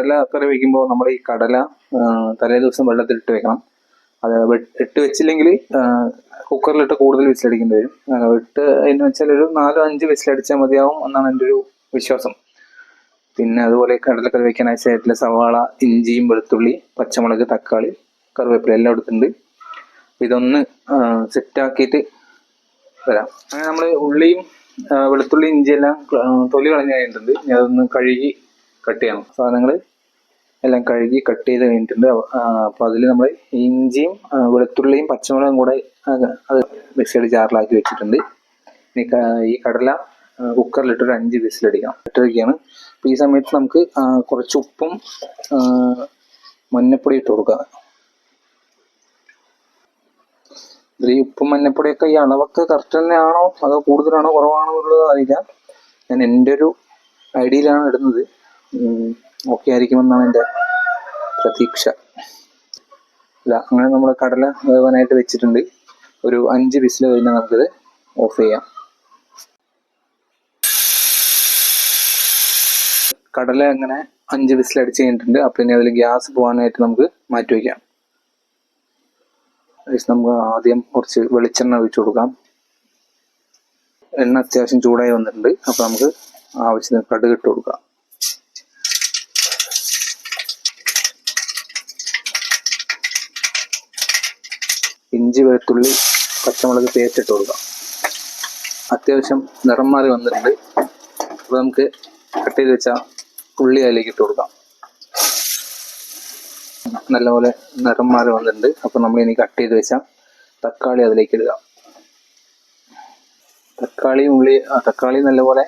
കടല കറി വെക്കുമ്പോൾ നമ്മൾ ഈ കടല തലേ ദിവസം വെള്ളത്തിലിട്ട് വെക്കണം. അത് ഇട്ട് വെച്ചില്ലെങ്കിൽ കുക്കറിലിട്ട് കൂടുതൽ വിസിലടിക്കേണ്ടി വരും. ഇട്ട് എന്ന് വെച്ചാൽ ഒരു നാലോ അഞ്ച് വിസിലടിച്ചാൽ മതിയാവും എന്നാണ് എന്റെ ഒരു വിശ്വാസം. പിന്നെ അതുപോലെ കടലക്കറി വെക്കാനായി സൈഡിലെ സവാള ഇഞ്ചിയും വെളുത്തുള്ളി പച്ചമുളക് തക്കാളി കറിവേപ്പില എല്ലാം എടുത്തിട്ടുണ്ട്. ഇതൊന്ന് സെറ്റാക്കിയിട്ട് വരാം. അങ്ങനെ നമ്മൾ ഉള്ളിയും വെളുത്തുള്ളി ഇഞ്ചിയെല്ലാം തൊലി കളഞ്ഞ് കഴിഞ്ഞിട്ടുണ്ട്. ഞാൻ അതൊന്ന് കഴുകി കട്ട് ചെയ്യണം. സാധനങ്ങൾ എല്ലാം കഴുകി കട്ട് ചെയ്ത് കഴിഞ്ഞിട്ടുണ്ട്. അപ്പോൾ അതിൽ നമ്മൾ ഇഞ്ചിയും വെളുത്തുള്ളിയും പച്ചമുളകും കൂടെ അത് മിക്സിയുടെ ജാറിലാക്കി വെച്ചിട്ടുണ്ട്. ഇനി ഈ കടല കുക്കറിലിട്ട് ഒരു അഞ്ച് വിസിലടിക്കണം. ഇട്ടിരിക്കുകയാണ് അപ്പോൾ ഈ സമയത്ത് നമുക്ക് കുറച്ച് ഉപ്പും മഞ്ഞപ്പൊടി ഇട്ട് കൊടുക്കാം. ഇതിൽ ഉപ്പും മഞ്ഞപ്പൊടിയൊക്കെ ഈ അളവൊക്കെ കറക്റ്റ് തന്നെയാണോ? അതോ കൂടുതലാണോ കുറവാണോ എന്നുള്ളത് അറിയില്ല. ഞാൻ എന്റെ ഒരു ഐഡിയയിലാണ് ഇടുന്നത്. ഓക്കെ ആയിരിക്കുമെന്നാണ് എന്റെ പ്രതീക്ഷ. അല്ല അങ്ങനെ നമ്മൾ കടല വേവാനായിട്ട് വെച്ചിട്ടുണ്ട്. ഒരു അഞ്ച് വിസിൽ കഴിഞ്ഞാൽ നമുക്കിത് ഓഫ് ചെയ്യാം. കടല അങ്ങനെ അഞ്ച് വിസിൽ അടിച്ച് കഴിഞ്ഞിട്ടുണ്ട്. അപ്പം ഇനി അതിൽ ഗ്യാസ് പോകാനായിട്ട് നമുക്ക് മാറ്റി വയ്ക്കാം. നമുക്ക് ആദ്യം കുറച്ച് വെളിച്ചെണ്ണ ഒഴിച്ചു കൊടുക്കാം. എണ്ണ അത്യാവശ്യം ചൂടായി വന്നിട്ടുണ്ട്. അപ്പം നമുക്ക് ആവശ്യത്തിന് കടുക് ഇട്ട് കൊടുക്കാം. ഇഞ്ചി വെളുത്തുള്ളി പച്ചമുളക് പേസ്റ്റ് ഇട്ട് കൊടുക്കാം. അത്യാവശ്യം നിറം മാറി വന്നിട്ടുണ്ട്. അപ്പോൾ നമുക്ക് കട്ട് ചെയ്ത് വെച്ച ഉള്ളി അതിലേക്ക് ഇട്ട് കൊടുക്കാം. നല്ലപോലെ നിറം മാറി വന്നിട്ടുണ്ട്. അപ്പോൾ നമ്മൾ ഇനി കട്ട് ചെയ്ത് വെച്ച തക്കാളി അതിലേക്ക് ഇടുക. തക്കാളി ഉള്ളി തക്കാളി നല്ലപോലെ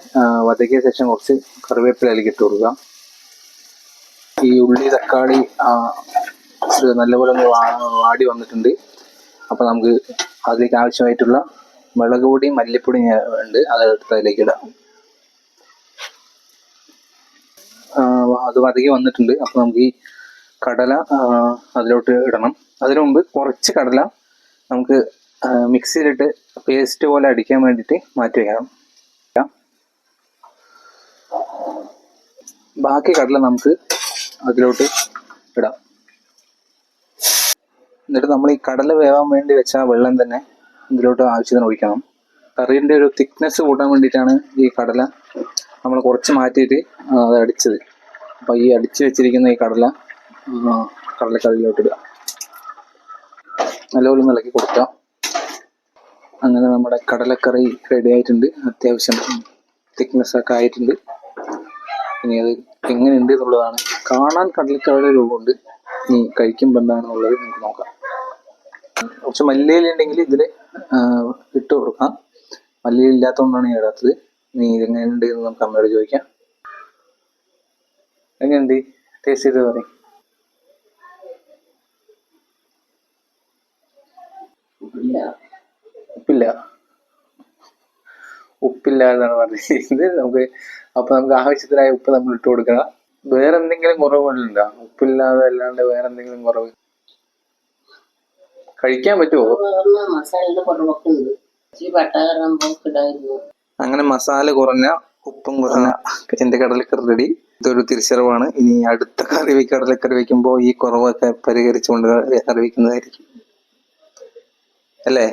വതക്കിയ ശേഷം കുറച്ച് കറിവേപ്പില അതിലേക്ക് ഇട്ട് കൊടുക്കുക. ഈ ഉള്ളി തക്കാളി നല്ലപോലെ ഒന്ന് വാടി വന്നിട്ടുണ്ട്. അപ്പൊ നമുക്ക് അതിലേക്ക് ആവശ്യമായിട്ടുള്ള മുളക് പൊടി മല്ലിപ്പൊടി ഉണ്ട്. അതെടുത്ത് അതിലേക്ക് ഇടാം. അത് വതകി വന്നിട്ടുണ്ട്. അപ്പൊ നമുക്ക് ഈ കടല അതിലോട്ട് ഇടണം. അതിനു മുമ്പ് കുറച്ച് കടല നമുക്ക് മിക്സിയിലിട്ട് പേസ്റ്റ് പോലെ അടിക്കാൻ വേണ്ടിയിട്ട് മാറ്റി വയ്ക്കണം ബാക്കി കടല നമുക്ക് അതിലോട്ട് ഇടാം. എന്നിട്ട് നമ്മൾ ഈ കടല വേവാൻ വേണ്ടി വെച്ച വെള്ളം തന്നെ ഇതിലോട്ട് ആവശ്യത്തിന് ഒഴിക്കണം. കറീന്റെ ഒരു തിക്നെസ് കൂട്ടാൻ വേണ്ടിയിട്ടാണ് ഈ കടല നമ്മൾ കുറച്ച് മാറ്റിയിട്ട് അത് അടിച്ചത്. അപ്പോൾ ഈ അടിച്ച് വെച്ചിരിക്കുന്ന ഈ കടല കടലക്കടലിലോട്ട് ഇടുക നല്ലപോലെ ഇളക്കി കൊടുക്കാം അങ്ങനെ നമ്മുടെ കടലക്കറി റെഡി ആയിട്ടുണ്ട്. അത്യാവശ്യം തിക്നെസ് ഒക്കെ ആയിട്ടുണ്ട്. ഇനി അത് എങ്ങനെയുണ്ട് എന്നുള്ളതാണ്. കാണാൻ കടലക്കറിയുടെ രൂപമുണ്ട്. ഇനി കഴിക്കുമ്പോൾ എന്താണെന്നുള്ളത് നമുക്ക് നോക്കാം. കുറച്ച് മല്ലിയിലുണ്ടെങ്കിൽ ഇതിൽ ഇട്ട് കൊടുക്കാം. മല്ലിയിൽ ഇല്ലാത്തതുകൊണ്ടാണ് ഞാൻ ഇടാത്തത്. ഇനി ഇതെങ്ങനെയുണ്ട് എന്ന് നമുക്ക് അമ്മയോട് ചോദിക്കാം. എങ്ങനെയുണ്ട്? ടേസ്റ്റ് ചെയ്ത് പറയും. ഉപ്പില്ല. ഉപ്പില്ല. എന്നാണ് പറഞ്ഞത്. നമുക്ക് അപ്പൊ നമുക്ക് ആവശ്യത്തിനായ ഉപ്പ് നമ്മൾ ഇട്ട് കൊടുക്കണം. വേറെ എന്തെങ്കിലും കുറവുകളുണ്ടോ ഉപ്പില്ലാതെ അല്ലാണ്ട് വേറെ എന്തെങ്കിലും കുറവ് കഴിക്കാൻ പറ്റുമോ വേറെ മസാലയുടെ കുറവൊക്കെ ഉണ്ട് ഇച്ചിരി പട്ട കയറാൻ പറ്റുമോ അങ്ങനെ മസാല കുറഞ്ഞ ഉപ്പും കുറഞ്ഞ എന്റെ കടലക്കറി റെഡി ഇതൊരു തിരിച്ചറിവാണ്. ഇനി അടുത്ത കറി കടലക്കറി വെക്കുമ്പോ ഈ കുറവൊക്കെ പരിഹരിച്ചുകൊണ്ട് കറി വെക്കുന്നതായിരിക്കും അല്ലേ?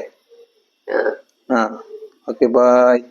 ആ. Okay bye